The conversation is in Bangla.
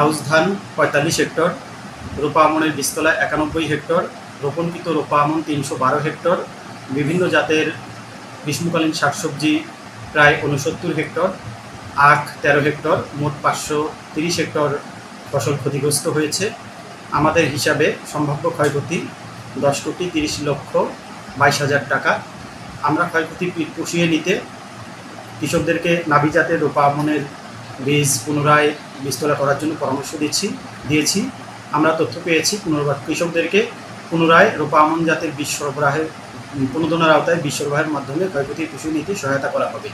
আউশ ধান পঁয়তাল্লিশ হেক্টর, রোপা আমনের বীজতলা একানব্বই হেক্টর, রোপণকৃত রোপা আমন তিনশো বারো হেক্টর, বিভিন্ন জাতের গ্রীষ্মকালীন শাকসবজি প্রায় উনসত্তর হেক্টর, আখ তেরো হেক্টর, মোট পাঁচশো তিরিশ হেক্টর ফসল ক্ষতিগ্রস্ত হয়েছে। আমাদের হিসাবে সম্ভাব্য ক্ষয়ক্ষতি দশ কোটি তিরিশ লক্ষ বাইশ হাজার টাকা। আমরা ক্ষয়ক্ষতি পুষিয়ে নিতে কৃষকদেরকে নাভি জাতের রোপা আমনের বীজ পুনরায় বিস্তলা করার জন্য পরামর্শ দিচ্ছি, দিয়েছি। আমরা তথ্য পেয়েছি পুনর্বার কৃষকদেরকে পুনরায় রোপা আমন জাতের বীজ সরবরাহের প্রণোদনার আওতায় বীজ সরবরাহের মাধ্যমে ক্ষয়ক্ষতি কৃষি নিতে সহায়তা করা হবে।